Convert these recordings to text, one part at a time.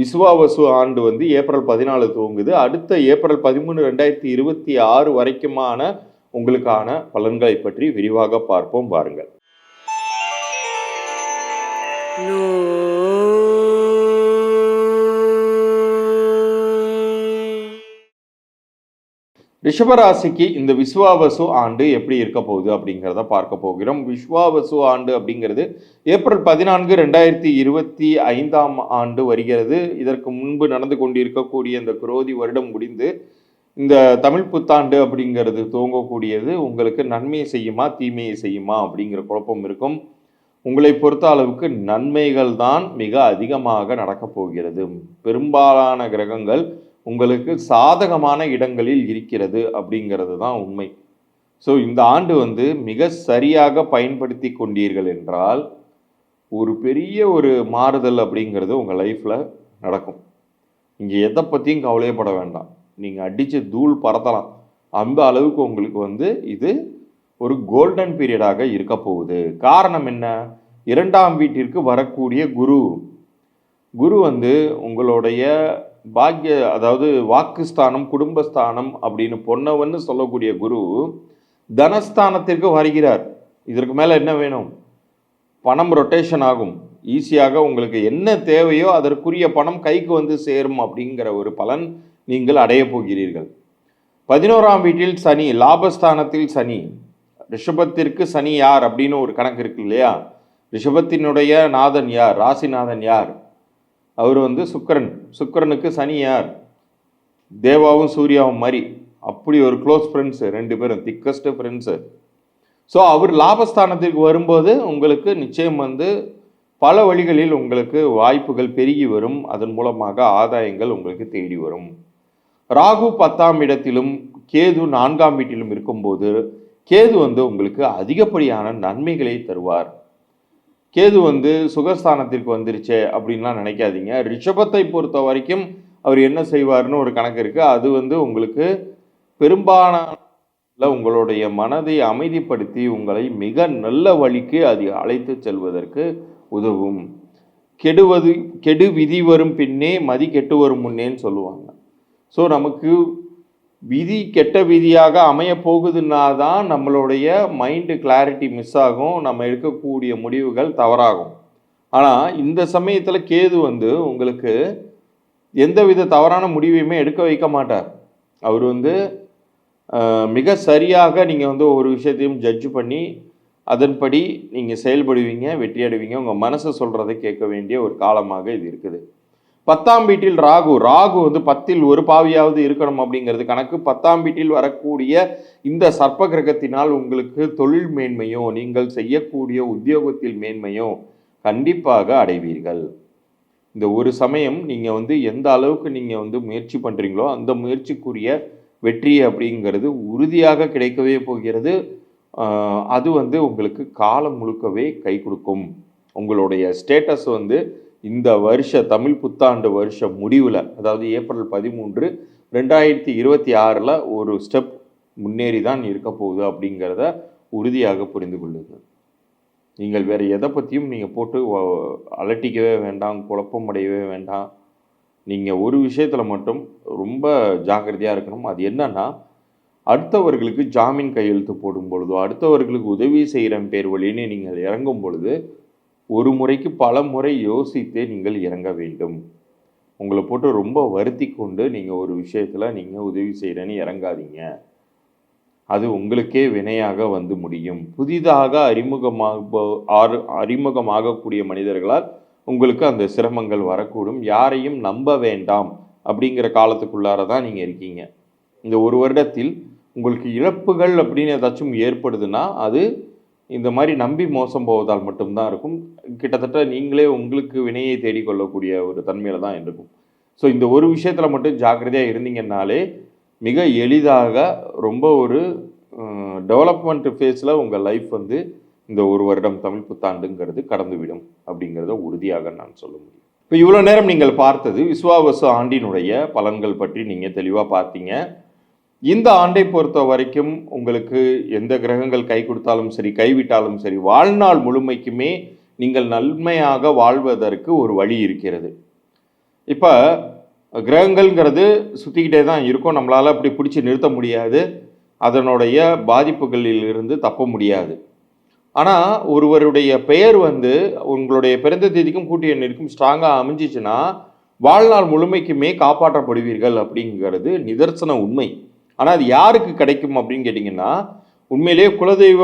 விசுவாவசு ஆண்டு வந்து ஏப்ரல் பதினாலு துவங்குது. அடுத்த ஏப்ரல் பதிமூணு ரெண்டாயிரத்தி இருபத்தி ஆறு வரைக்குமான உங்களுக்கான பலன்களை பற்றி விரிவாக பார்ப்போம். வாருங்கள் ரிஷபராசிக்கு இந்த விஸ்வாவசு ஆண்டு எப்படி இருக்க போகுது அப்படிங்கிறத பார்க்க போகிறோம். விஸ்வாவசு ஆண்டு அப்படிங்கிறது ஏப்ரல் பதினான்கு ரெண்டாயிரத்தி இருபத்தி ஐந்தாம் ஆண்டு வருகிறது. இதற்கு முன்பு நடந்து கொண்டிருக்கக்கூடிய இந்த குரோதி வருடம் முடிந்து இந்த தமிழ் புத்தாண்டு அப்படிங்கிறது துவங்கக்கூடியது. உங்களுக்கு நன்மையை செய்யுமா தீமையை செய்யுமா அப்படிங்கிற குழப்பம் இருக்கும். உங்களை பொறுத்த அளவுக்கு நன்மைகள் தான் மிக அதிகமாக நடக்கப் போகிறது. பெரும்பாலான கிரகங்கள் உங்களுக்கு சாதகமான இடங்களில் இருக்கிறது அப்படிங்கிறது தான் உண்மை. ஸோ இந்த ஆண்டு வந்து மிக சரியாக பயன்படுத்தி கொண்டீர்கள் என்றால் ஒரு பெரிய ஒரு மாறுதல் அப்படிங்கிறது உங்கள் லைஃப்பில் நடக்கும். இங்கே எதை பற்றியும் கவலையப்பட வேண்டாம். நீங்கள் அடித்து தூள் பறத்தலாம் அந்த அளவுக்கு உங்களுக்கு வந்து இது ஒரு கோல்டன் பீரியடாக இருக்க போகுது. காரணம் என்ன? இரண்டாம் வீட்டிற்கு வரக்கூடிய குரு. குரு வந்து உங்களுடைய பாக்கிய அதாவது வாக்குஸ்தானம் குடும்பஸ்தானம் அப்படின்னு பொன்னவன்னு சொல்லக்கூடிய குரு தனஸ்தானத்திற்கு வருகிறார். இதற்கு மேலே என்ன வேணும்? பணம் ரொட்டேஷன் ஆகும். ஈஸியாக உங்களுக்கு என்ன தேவையோ அதற்குரிய பணம் கைக்கு வந்து சேரும் அப்படிங்கிற ஒரு பலன் நீங்கள் அடைய போகிறீர்கள். பதினோராம் வீட்டில் சனி லாபஸ்தானத்தில் சனி. ரிஷபத்திற்கு சனி யார் அப்படின்னு ஒரு கணக்கு இருக்கு இல்லையா? ரிஷபத்தினுடைய நாதன் யார்? ராசிநாதன் யார்? அவர் வந்து சுக்கரன். சுக்கிரனுக்கு சனி யார்? தேவாவும் சூர்யாவும் மாதிரி அப்படி ஒரு க்ளோஸ் ஃப்ரெண்ட்ஸு ரெண்டு பேரும் திக்கஸ்ட்டு ஃப்ரெண்ட்ஸு ஸோ அவர் லாபஸ்தானத்திற்கு வரும்போது உங்களுக்கு நிச்சயம் வந்து பல வழிகளில் உங்களுக்கு வாய்ப்புகள் பெருகி வரும். அதன் மூலமாக ஆதாயங்கள் உங்களுக்கு தேடி வரும். ராகு பத்தாம் இடத்திலும் கேது நான்காம் வீட்டிலும் இருக்கும்போது கேது வந்து உங்களுக்கு அதிகப்படியான நன்மைகளை தருவார். கேது வந்து சுகஸ்தானத்திற்கு வந்துருச்சு அப்படின்லாம் நினைக்காதீங்க. ரிஷபத்தை பொறுத்த வரைக்கும் அவர் என்ன செய்வார்னு ஒரு கணக்கு இருக்கு. அது வந்து உங்களுக்கு பெரும்பாலான உங்களுடைய மனதை அமைதிப்படுத்தி உங்களை மிக நல்ல வழிக்கு அது அழைத்து செல்வதற்கு உதவும். கெடுவது கெடு விதி வரும் பின்னே மதி கெட்டு வரும் முன்னேன்னு சொல்லுவாங்க. ஸோ நமக்கு விதி கெட்ட விதியாக அமைய போகுதுன்னா தான் நம்மளுடைய மைண்டு கிளாரிட்டி மிஸ் ஆகும். நம்ம எடுக்கக்கூடிய முடிவுகள் தவறாகும். ஆனால் இந்த சமயத்தில் கேது வந்து உங்களுக்கு எந்தவித தவறான முடிவையுமே எடுக்க வைக்க மாட்டார். அவர் வந்து மிக சரியாக நீங்கள் வந்து ஒரு விஷயத்தையும் ஜட்ஜ் பண்ணி அதன்படி நீங்கள் செயல்படுவீங்க வெற்றி உங்கள் மனசை சொல்கிறத கேட்க வேண்டிய ஒரு காலமாக இது இருக்குது. பத்தாம் வீட்டில் ராகு. ராகு வந்து பத்தில் ஒரு பாவியாவது இருக்கணும் அப்படிங்கிறது கணக்கு. பத்தாம் வீட்டில் வரக்கூடிய இந்த சர்ப்ப கிரகத்தினால் உங்களுக்கு தொழில் மேன்மையோ நீங்கள் செய்யக்கூடிய உத்தியோகத்தில் மேன்மையோ கண்டிப்பாக அடைவீர்கள். இந்த ஒரு சமயம் நீங்கள் வந்து எந்த அளவுக்கு நீங்கள் வந்து முயற்சி பண்ணுறீங்களோ அந்த முயற்சிக்குரிய வெற்றி அப்படிங்கிறது உறுதியாக கிடைக்கவே போகிறது. அது வந்து உங்களுக்கு காலம் முழுக்கவே கை கொடுக்கும். உங்களுடைய ஸ்டேட்டஸ் வந்து இந்த வருஷ தமிழ் புத்தாண்டு வருஷம் முடிவில் அதாவது ஏப்ரல் பதிமூன்று ரெண்டாயிரத்தி இருபத்தி ஆறில் ஒரு ஸ்டெப் முன்னேறி தான் இருக்க போகுது அப்படிங்கிறத உறுதியாக புரிந்து கொள்ளுங்கள். நீங்கள் வேறு எதை பற்றியும் நீங்கள் போட்டு அலட்டிக்கவே வேண்டாம் குழப்பம் அடையவே வேண்டாம். நீங்கள் ஒரு விஷயத்தில் மட்டும் ரொம்ப ஜாக்கிரதையாக இருக்கணும். அது என்னன்னா அடுத்தவர்களுக்கு ஜாமீன் கையெழுத்து போடும் பொழுதோ அடுத்தவர்களுக்கு உதவி செய்கிற பேர் வழின்னு நீங்கள் இறங்கும் பொழுது ஒரு முறைக்கு பல முறை யோசித்தே நீங்கள் இறங்க வேண்டும். உங்களை போட்டு ரொம்ப வருத்தி கொண்டு நீங்கள் ஒரு விஷயத்தில் நீங்கள் உதவி செய்கிறேன்னு இறங்காதீங்க. அது உங்களுக்கே வினையாக வந்து முடியும். புதிதாக அறிமுகமாக ஆறு அறிமுகமாகக்கூடிய மனிதர்களால் உங்களுக்கு அந்த சிரமங்கள் வரக்கூடும். யாரையும் நம்ப வேண்டாம் அப்படிங்கிற காலத்துக்குள்ளார தான் நீங்கள் இருக்கீங்க. இந்த ஒரு வருடத்தில் உங்களுக்கு இழப்புகள் அப்படின்னு ஏதாச்சும் ஏற்படுதுன்னா அது இந்த மாதிரி நம்பி மோசம் போவதால் மட்டும்தான் இருக்கும். கிட்டத்தட்ட நீங்களே உங்களுக்கு வினையை தேடிக்கொள்ளக்கூடிய ஒரு தன்மையில தான் இருக்கும். ஸோ இந்த ஒரு விஷயத்தில் மட்டும் ஜாக்கிரதையாக இருந்தீங்கன்னாலே மிக எளிதாக ரொம்ப ஒரு டெவலப்மெண்ட் ஃபேஸில் உங்கள் லைஃப் வந்து இந்த ஒரு வருடம் தமிழ் புத்தாண்டுங்கிறது கடந்துவிடும் அப்படிங்கிறத உறுதியாக நான் சொல்ல முடியும். இப்போ இவ்வளோ நேரம் நீங்கள் பார்த்தது விஸ்வாவசு ஆண்டினுடைய பலன்கள் பற்றி நீங்கள் தெளிவாக பார்த்தீங்க. இந்த ஆண்டை பொறுத்த வரைக்கும் உங்களுக்கு எந்த கிரகங்கள் கை கொடுத்தாலும் சரி கைவிட்டாலும் சரி வாழ்நாள் முழுமைக்குமே நீங்கள் நன்மையாக வாழ்வதற்கு ஒரு வழி இருக்கிறது. இப்போ கிரகங்கள்ங்கிறது சுற்றிக்கிட்டே தான் இருக்கும். நம்மளால் அப்படி பிடிச்சி நிறுத்த முடியாது. அதனுடைய பாதிப்புகளில் இருந்து தப்ப முடியாது. ஆனால் ஒருவருடைய பெயர் வந்து உங்களுடைய பிறந்த தேதிக்கும் கூட்டிய எண்ணிற்கும் ஸ்ட்ராங்காக அமைஞ்சிச்சுன்னா வாழ்நாள் முழுமைக்குமே காப்பாற்றப்படுவீர்கள் அப்படிங்கிறது நிதர்சன உண்மை. ஆனால் அது யாருக்கு கிடைக்கும் அப்படின்னு கேட்டிங்கன்னா உண்மையிலேயே குலதெய்வ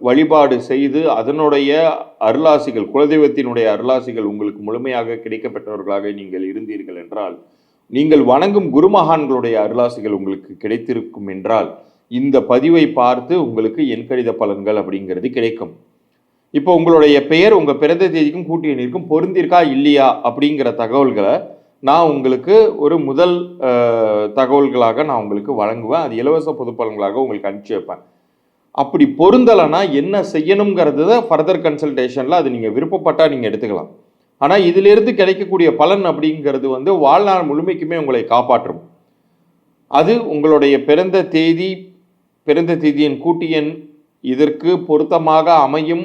வழிபாடு செய்து அதனுடைய அருளாசிகள் குலதெய்வத்தினுடைய அருளாசிகள் உங்களுக்கு முழுமையாக கிடைக்கப்பட்டவர்களாக நீங்கள் இருந்தீர்கள் என்றால் நீங்கள் வணங்கும் குருமகான்களுடைய அருளாசிகள் உங்களுக்கு கிடைத்திருக்கும் என்றால் இந்த பதிவை பார்த்து உங்களுக்கு என் கடித பலன்கள் அப்படிங்கிறது கிடைக்கும். இப்போ உங்களுடைய பெயர் உங்கள் பிறந்த தேதிக்கும் கூட்டி பொருந்திருக்கா இல்லையா அப்படிங்கிற தகவல்களை நான் உங்களுக்கு ஒரு முதல் தகவல்களாக நான் உங்களுக்கு வழங்குவேன். அது இலவச பொதுப்பலன்களாக உங்களுக்கு அனுப்பிச்சி வைப்பேன். அப்படி பொருந்தலைன்னா என்ன செய்யணுங்கிறது ஃபர்தர் கன்சல்டேஷனில் அது நீங்கள் விருப்பப்பட்டால் நீங்கள் எடுத்துக்கலாம். ஆனால் இதிலிருந்து கிடைக்கக்கூடிய பலன் அப்படிங்கிறது வந்து வாழ்நாள் முழுமைக்குமே உங்களை காப்பாற்றும். அது உங்களுடைய பிறந்த தேதி பிறந்த தேதியின் கூட்டியன் இதற்கு பொருத்தமாக அமையும்